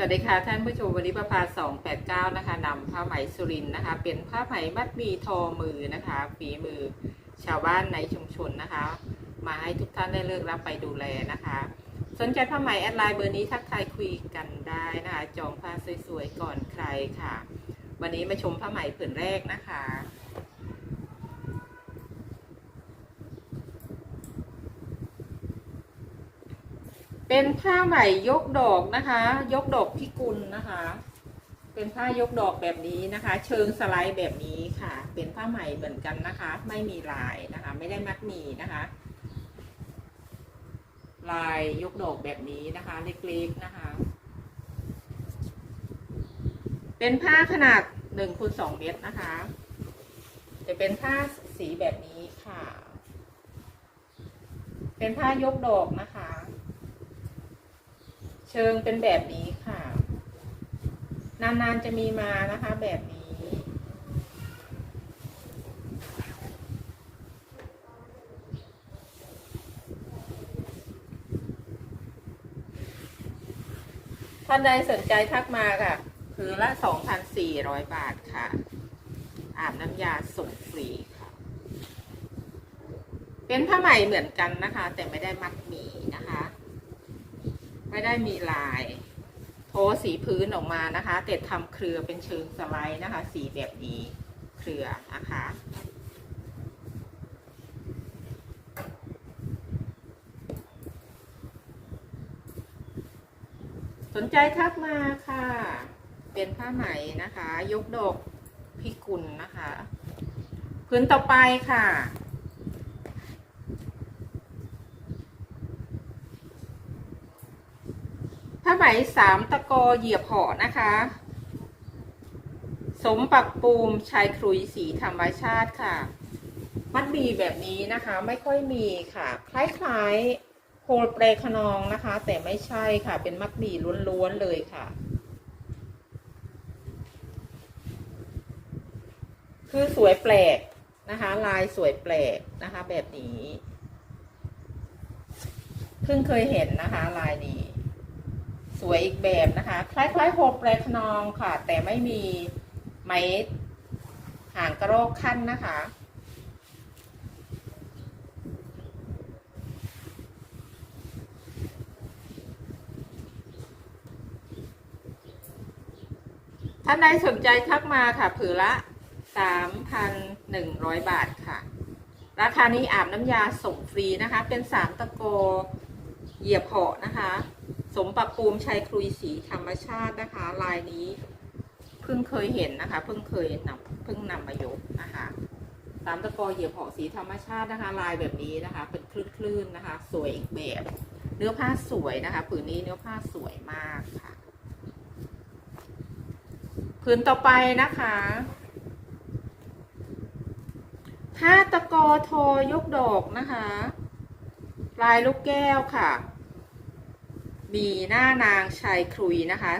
สวัสดีค่ะท่านผู้ชมวันนี้ประภา289นะคะนำผ้าไหมสุรินนะคะ เป็นผ้าไหมมัดมีทอมือนะคะฝีมือชาวบ้านในชุมชนนะคะ มาให้ทุกท่านได้เลือกรับไปดูแลนะคะ สนใจผ้าไหมแอดไลน์เบอร์นี้ทักทายคุยกันได้นะคะ จองผ้าสวยๆก่อนใครค่ะ วันนี้มาชมผ้าไหมผืนแรกนะคะ เป็นผ้าไหมยกดอกนะคะ ยกดอกพิกุลนะคะ เป็นผ้ายกดอกแบบนี้นะคะ เชิงสไลด์แบบนี้ค่ะ เป็นผ้าไหมเหมือนกันนะคะ ไม่มีลายนะคะ ไม่ได้มัดหมีนะคะ ลายยกดอกแบบนี้นะคะ เล็กๆนะคะ เป็นผ้าขนาดหนึ่งคูณสองเมตรนะคะ จะเป็นผ้าสีแบบนี้ค่ะ เป็นผ้ายกดอกนะคะ เชิงเป็นแบบนี้ค่ะ นานๆจะมีมานะคะแบบนี้ ท่านใดสนใจทักมาค่ะ คือละ 2,400 บาทค่ะ อาบน้ำยาส่งฟรีค่ะ เป็นผ้าไหมเหมือนกันนะคะ แต่ไม่ได้มัดหมี ไม่ได้มีลาย โทสีพื้นออกมานะคะ แต่ทำเครือเป็นเชิงสไลด์นะคะ สีแบบนี้เครือนะคะสนใจทักมาค่ะ เป็นผ้าไหมนะคะ ยกดอกพิกุลนะคะ พื้นต่อไปค่ะ ผ้าไหมสามตะกอเหยียบห่อนะคะ สมปักปูมชายครุยสีธรรมชาติค่ะ มัดหมีแบบนี้นะคะไม่ค่อยมีค่ะ คล้ายๆโพลเปรขนองนะคะ แต่ไม่ใช่ค่ะ เป็นมัดหมี่ล้วนๆเลยค่ะ คือสวยแปลกนะคะ ลายสวยแปลกนะคะ แบบนี้ เพิ่งเคยเห็นนะคะ ลายนี้ สวยอีกแบบนะคะ คล้ายๆโฮปแรคนองค่ะ แต่ไม่มีไม้หางกระโรกขั้นนะคะ ท่านใดสนใจทักมาค่ะ ผือละ 3,100 บาทค่ะ ราคานี้อาบน้ำยาส่งฟรีนะคะ เป็นสามตะโกเหยียบเหาะนะคะ สมปักปูมชัยครุยสีธรรมชาตินะคะ ลายนี้เพิ่งเคยเห็นนะคะ เพิ่งเคยนำเพิ่งนำมายกนะคะสามตะกอเหยียบเหาะสีธรรมชาตินะคะ ลายแบบนี้นะคะ เป็นคลื่นๆนะคะ สวยอีกแบบ เนื้อผ้าสวยนะคะผืนนี้เนื้อผ้าสวยมากค่ะผืนต่อไปนะคะผ้าตะกอทอยกดอกนะคะ ลายลูกแก้วค่ะ มีหน้านางชายครุยนะคะ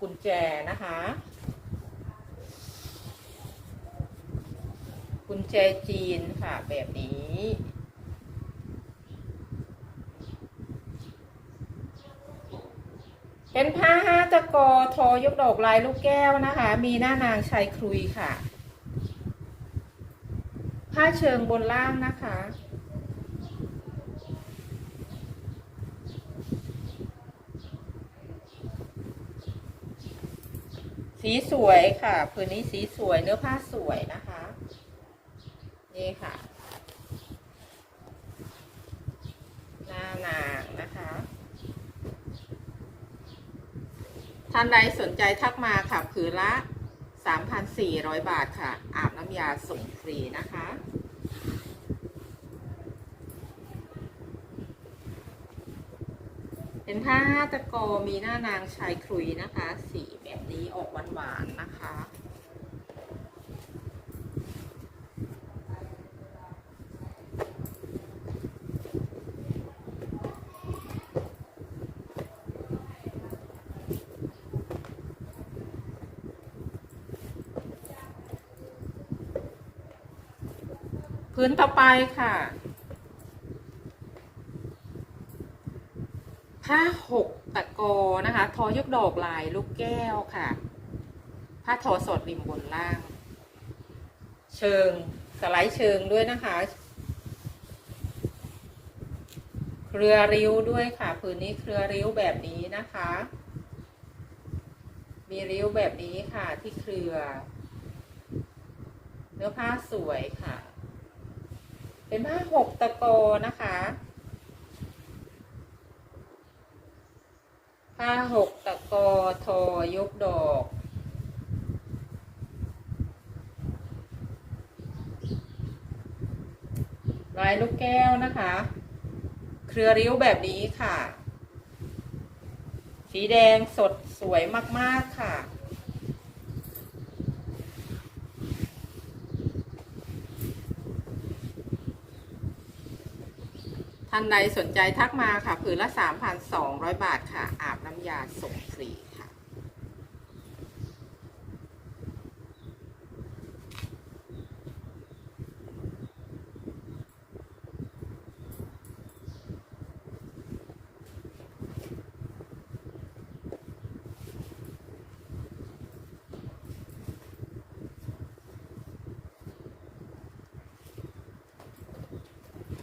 กุญแจนะคะ กุญแจจีนค่ะ แบบนี้เป็นผ้าห้าตะกอทอยกดอกลายลูกแก้วนะคะ มีหน้านางชายครุยค่ะ ผ้าเชิงบนล่างนะคะ สีสวยค่ะผืนนี้สีสวยเนื้อผ้าสวยนะคะ นี่ค่ะ หน้านางนะคะท่านใดสนใจทักมาค่ะผืนละ 3,400 บาทค่ะ อาบน้ำยาส่งฟรีนะคะ เป็นผ้าตะโกมีหน้านางชายครุยนะคะ สีแบบนี้ออกหวานๆนะคะ พื้นต่อไปค่ะ ผ้าหกตะโกนะคะ ทอยกดอกลายลูกแก้วค่ะ ผ้าทอสดริมบนล่าง เชิงสไลด์เชิงด้วยนะคะ เครือริ้วด้วยค่ะผืนนี้เครือริ้วแบบนี้นะคะ มีริ้วแบบนี้ค่ะที่เครือ เนื้อผ้าสวยค่ะ เป็นผ้าหกตะโกนะคะ ผ้าหกตะโกทอยกดอก ลายลูกแก้วนะคะ เครือริ้วแบบนี้ค่ะ สีแดงสดสวยมาก ๆ ค่ะ ท่านใดสนใจทักมาค่ะ ผืนละ 3,200 บาทค่ะ อาบน้ำยาส่งฟรีค่ะ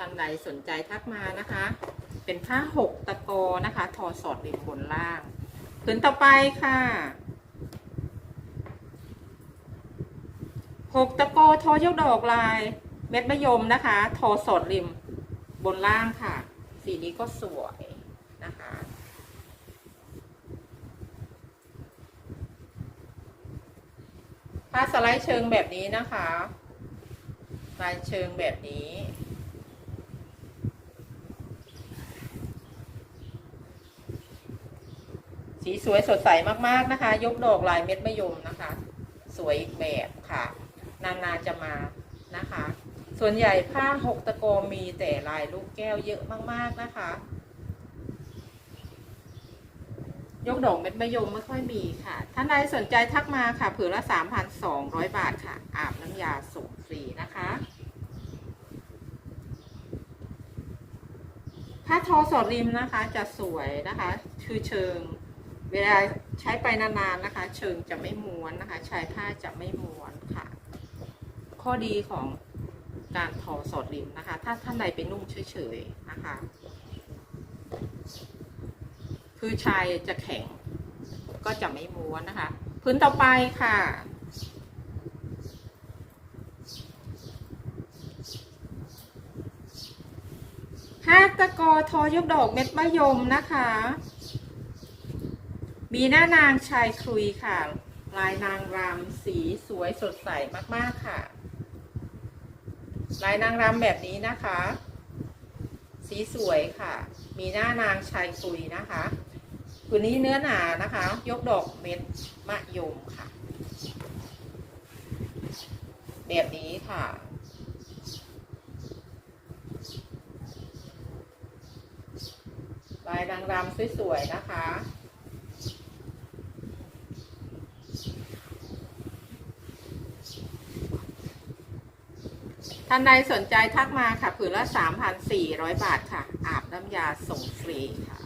ท่านใดสนใจทักมานะคะ เป็นผ้าหกตะโกนะคะทอสอดริมบนล่างผืนต่อไปค่ะหกตะโกทอยกดอกลายเม็ดมะยมนะคะ ทอสอดริมบนล่างค่ะ สีนี้ก็สวยนะคะผ้าสไลด์เชิงแบบนี้นะคะ ลายเชิงแบบนี้ สีสวยสดใสมากๆนะคะ ยกดอกลายเม็ดมะยมนะคะ สวยอีกแบบค่ะ นานๆจะมานะคะ ส่วนใหญ่ผ้าหกตะโกมีแต่ลายลูกแก้วเยอะมากๆนะคะ ยกดอกเม็ดมะยมไม่ค่อยมีค่ะ ท่านใดสนใจทักมาค่ะผืนละ 3,200 บาทค่ะ อาบน้ำยาส่งฟรีนะคะผ้าทอสอดริมนะคะจะสวยนะคะ คือเชิง เวลาใช้ไปนานๆนะคะ เชิงจะไม่ม้วนนะคะ ชายผ้าจะไม่ม้วนค่ะ ข้อดีของการทอสอดริมนะคะ ถ้าท่านใดไปนุ่งเฉยๆนะคะ คือชายจะแข็ง ก็จะไม่ม้วนนะคะ พื้นต่อไปค่ะห้าตะกอทอยกดอกเม็ดมะยมนะคะ มีหน้านางชายครุยค่ะ ลายนางรำสีสวยสดใสมากๆค่ะ ลายนางรำแบบนี้นะคะ สีสวยค่ะ มีหน้านางชายครุยนะคะผืนนี้เนื้อหนานะคะ ยกดอกเม็ดมะยมค่ะ แบบนี้ค่ะลายนางรำสวยๆนะคะ ท่านใดสนใจทักมาค่ะผืนละ 3,400 บาทค่ะ อาบน้ำยาส่งฟรีค่ะ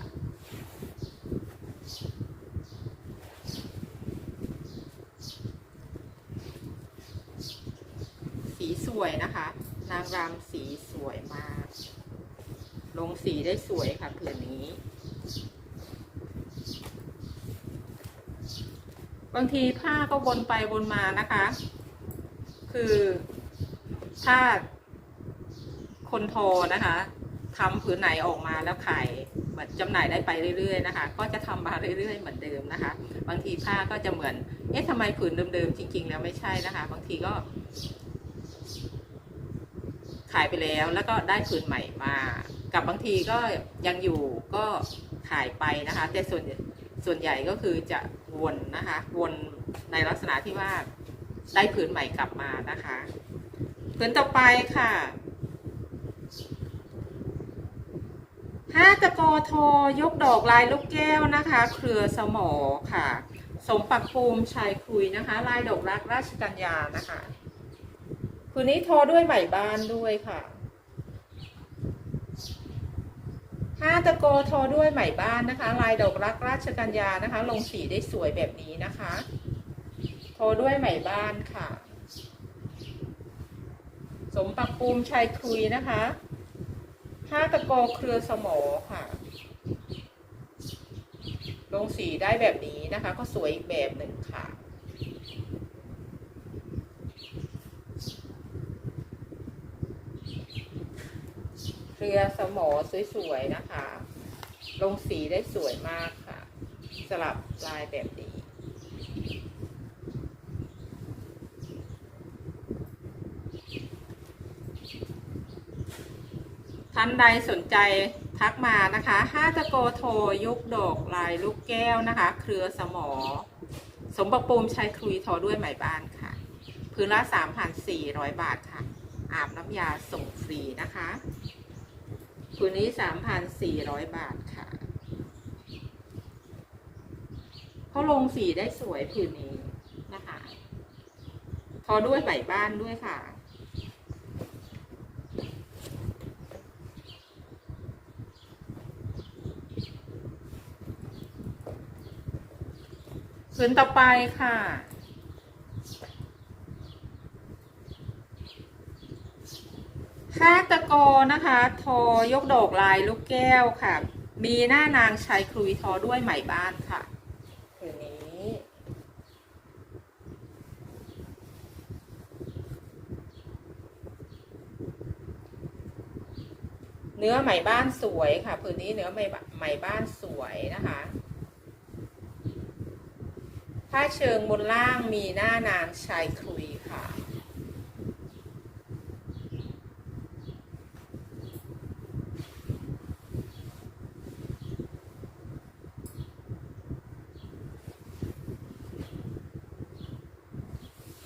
สีสวยนะคะ นางรำสีสวยมาก ลงสีได้สวยค่ะผืนนี้บางทีผ้าก็วนไปวนมานะคะ คือ ถ้าคนทอนะคะทำผืนไหนออกมาแล้วขายเหมือนจำหน่ายได้ไปเรื่อยๆนะคะ ก็จะทำมาเรื่อยๆเหมือนเดิมนะคะ บางทีผ้าก็จะเหมือน เอ๊ะทำไมผืนเดิมๆจริง ๆ แล้วไม่ใช่นะคะ บางทีก็ ขายไปแล้วแล้วก็ได้ผืนใหม่มา กับบางทีก็ยังอยู่ก็ขายไปนะคะ แต่ส่วนส่วนใหญ่ก็คือจะวนนะคะ วนในลักษณะที่ว่าได้ผืนใหม่กลับมานะคะ ผืนต่อไปค่ะห้าตะกอทอยกดอกลายลูกแก้วนะคะ เครือสมอค่ะ สมปักภูมิชายคุยนะคะ ลายดอกรักราชกัญญานะคะผืนนี้ทอด้วยไหมบ้านด้วยค่ะห้าตะโกทอด้วยไหมบ้านนะคะ ลายดอกรักราชกัญญานะคะ ลงสีได้สวยแบบนี้นะคะ โทอด้วยไหมบ้านค่ะ สมปักปูมชายคุยนะคะห้าตะโกเครือสมอค่ะ ลงสีได้แบบนี้นะคะ ก็สวยอีกแบบหนึ่งค่ะ เครือสมอสวยๆนะคะ ลงสีได้สวยมากค่ะ สลับลายแบบนี้ ท่านใดสนใจทักมานะคะห้าตะโกโทยุกดอกลายลูกแก้วนะคะ เครือสมอ สมบัติปูมใช้คลุยทอด้วยไหมบ้านค่ะ พื้นละ3,400บาทค่ะ อาบน้ำยาส่งฟรีนะคะพื้นนี้3,400บาทค่ะเขาลงสีได้สวยผืนนี้นะคะ ทอด้วยไหมบ้านด้วยค่ะ ผืนต่อไปค่ะค่าตะโกนะคะทอยกดอกลายลูกแก้วค่ะ มีหน้านางชายครุยทอด้วยไหมบ้านค่ะผืนนี้ เนื้อไหมบ้านสวยค่ะผืนนี้เนื้อไหมไหมบ้านสวยนะคะ ผ้าเชิงบนล่างมีหน้านางชายคุยค่ะ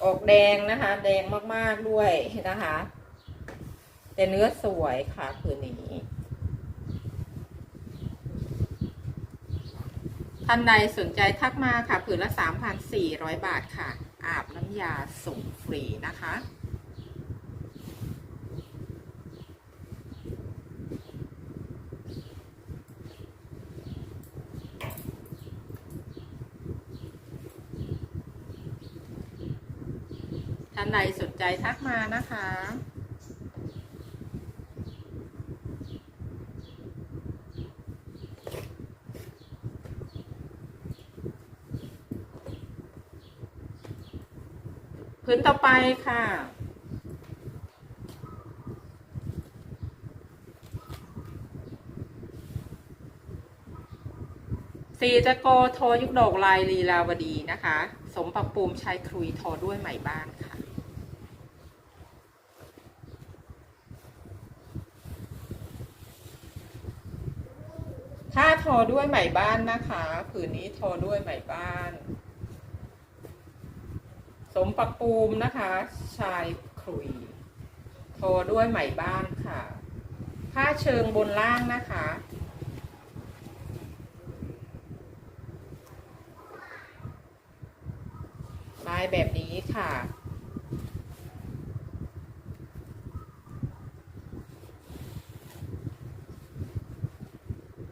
ออกแดงนะคะ แดงมากๆด้วยนะคะ แต่เนื้อสวยค่ะผืนนี้ ท่านใดสนใจทักมาค่ะ ผืนละ 3,400 บาทค่ะ อาบน้ำยาส่งฟรีนะคะ ท่านใดสนใจทักมานะคะ พื้นต่อไปค่ะสีจะโกโทยุกดอกลายลีลาวดีนะคะ สมปักปูมชายครุยทอด้วยไหมบ้านค่ะ ถ้าทอด้วยไหมบ้านนะคะ ผืนนี้ทอด้วยไหมบ้าน มปักปูมนะคะ ชายครุยโทอด้วยไหมบ้านค่ะ ผ้าเชิงบนล่างนะคะ ลายแบบนี้ค่ะ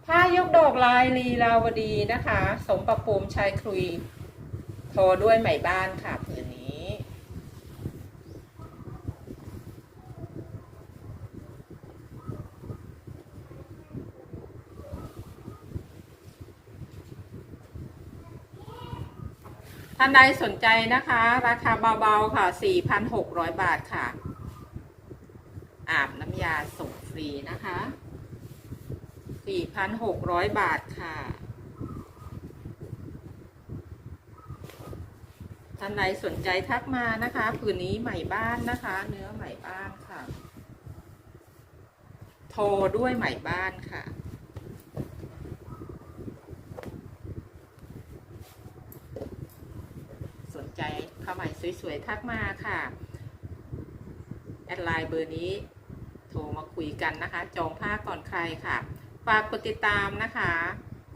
ผ้ายกดอกลายลีลาวดีนะคะ สมประปูมชายครุยโทอด้วยไหมบ้านค่ะผืนนี้ ท่านใดสนใจนะคะ ราคาเบาๆค่ะ 4,600 บาทค่ะ อาบน้ำยาส่งฟรีนะคะ 4,600 บาทค่ะ ท่านใดสนใจทักมานะคะผืนนี้ใหม่บ้านนะคะ เนื้อใหม่บ้านค่ะ โทรด้วยใหม่บ้านค่ะ สนใจผ้าไหม สวยๆ ทักมาค่ะ แอดไลน์เบอร์นี้โทรมาคุยกันนะคะ จองผ้าก่อนใครค่ะ ฝากกดติดตามนะคะ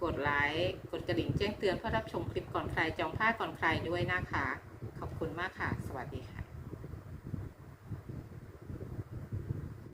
กดไลค์กดกระดิ่งแจ้งเตือนเพื่อรับชมคลิปก่อนใครจองผ้าก่อนใครด้วยนะคะ ขอบคุณมากค่ะ สวัสดีค่ะ